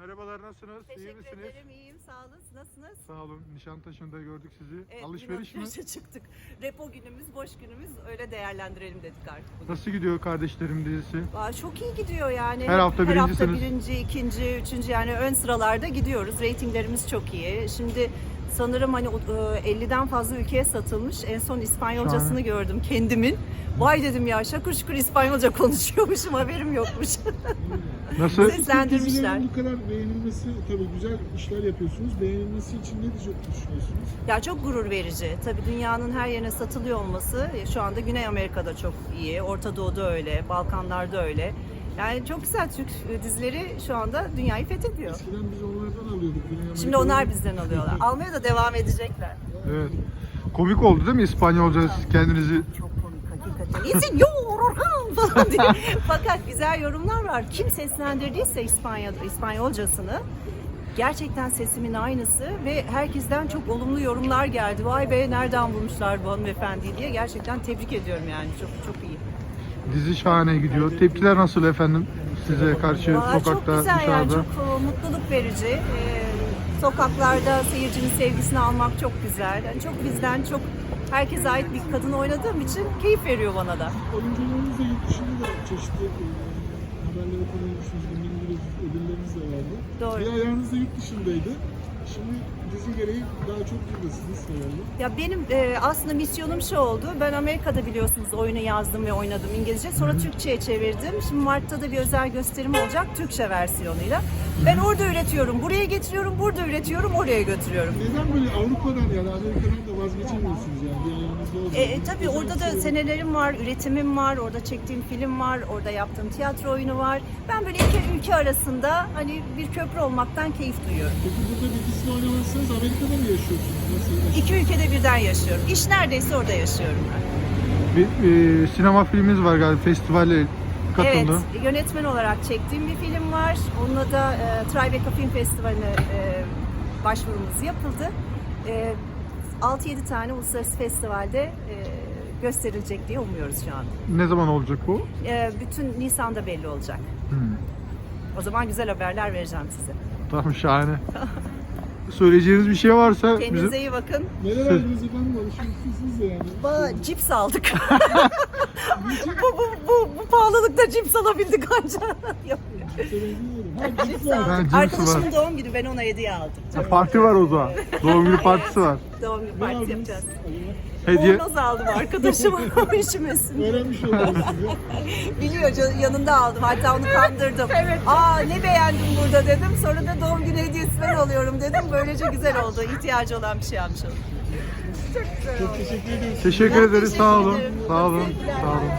Merhabalar nasılsınız? İyi Teşekkür misiniz? ederim, iyiyim. Sağ olun. Siz Nasılsınız? Sağ olun. Nişantaşı'nda gördük sizi. Evet, Alışveriş mi? alışverişe çıktık. Repo günümüz, boş günümüz. Öyle değerlendirelim dedik artık. bugün. Nasıl gidiyor Kardeşlerim dizisi? Aa, çok iyi gidiyor yani. Her hafta Her hafta birincisiniz. birinci, ikinci, üçüncü yani ön sıralarda gidiyoruz. Ratinglerimiz çok iyi. Şimdi sanırım hani e, 50'den fazla ülkeye satılmış. En son İspanyolcasını Şahane. gördüm kendimin. Vay dedim ya şakır şukur İspanyolca konuşuyormuşum haberim yokmuş. Nasıl? Seslendirmişler. Bu kadar beğenilmesi tabii güzel işler yapıyorsunuz. Beğenilmesi için ne diyecek- düşünüyorsunuz? Ya çok gurur verici. Tabii dünyanın her yerine satılıyor olması e, şu anda Güney Amerika'da çok iyi, Orta Doğu'da öyle, Balkanlar'da öyle. Yani çok güzel Türk e, dizileri şu anda dünyayı fethediyor. Eskiden biz onlardan alıyorduk. Güney Şimdi onlar bizden alıyorlar. Almaya da devam edecekler. Evet. Komik oldu değil mi İspanyolca kendinizi? Çok hakikaten. İzin Orhan falan diye. Fakat güzel yorumlar var. Kim seslendirdiyse İspanya, İspanyolcasını gerçekten sesimin aynısı ve herkesten çok olumlu yorumlar geldi. Vay be nereden bulmuşlar bu hanımefendiyi diye. Gerçekten tebrik ediyorum yani. Çok çok iyi. Dizi şahane gidiyor. Tepkiler nasıl efendim? Size karşı Valla sokakta, çok güzel dışarıda. yani çok e, mutluluk verici. Ee, sokaklarda seyircinin sevgisini almak çok güzel. Yani çok bizden çok herkese ait bir kadın oynadığım için keyif veriyor bana da. Oyunculuğunuz da yurt dışında da çeşitli e, haberlere konulmuşsunuz. Ödülleriniz de vardı. Doğru. Bir ayağınız da yurt dışındaydı. Şimdi dizi gereği daha çok buradasınız herhalde. Ya benim e, aslında misyonum şu oldu. Ben Amerika'da biliyorsunuz oyunu yazdım ve oynadım İngilizce. Sonra Türkçe'ye çevirdim. Şimdi Mart'ta da bir özel gösterim olacak Türkçe versiyonuyla. Ben orada üretiyorum. Buraya getiriyorum, burada üretiyorum, oraya götürüyorum. Neden böyle Avrupa'dan yani Amerika'dan da vazgeçemiyorsunuz yani bir. E, e, tabii orada da senelerim var, üretimim var, orada çektiğim film var, orada yaptığım tiyatro oyunu var. Ben böyle iki ülke arasında hani bir köprü olmaktan keyif duyuyorum. Peki burada bir dizide oynamazsanız Amerika'da mı yaşıyorsunuz? Nasıl yaşıyorsunuz? İki ülkede birden yaşıyorum. İş neredeyse orada yaşıyorum ben. Bir e, sinema filmimiz var galiba. Festivale katıldı. Evet, yönetmen olarak çektiğim bir film var. Onunla da e, Tribeca Film Festivali'ne e, başvurumuz yapıldı. E, 6-7 tane uluslararası festivalde e, gösterilecek diye umuyoruz şu an. Ne zaman olacak bu? E, bütün Nisan'da belli olacak. Hmm. O zaman güzel haberler vereceğim size. Tamam şahane. Söyleyeceğiniz bir şey varsa Kendinize bizim... iyi bakın. Neler aldınız efendim? Alışmışsınız yani. Ba cips aldık. bu, bu, bu, bu pahalılıkta cips alabildik ancak. Cips aldık. Arkadaşımın doğum günü ben ona hediye aldım. Ha, Parti var o zaman. Doğum günü partisi var. Doğum günü partisi yapacağız. Hediye. Bornoz aldım arkadaşıma üşümesin. Öğrenmiş oldunuz. Biliyor can- yanında aldım hatta onu kandırdım. Aa ne beğendim burada dedim. Sonra da doğum günü hediyesi ben alıyorum dedim. Böylece güzel oldu. İhtiyacı olan bir şey almış oldum. Çok güzel Çok oldu. teşekkür ediyoruz. Teşekkür Ben ederiz. Sağ olun. Sağ olun. Sağ olun.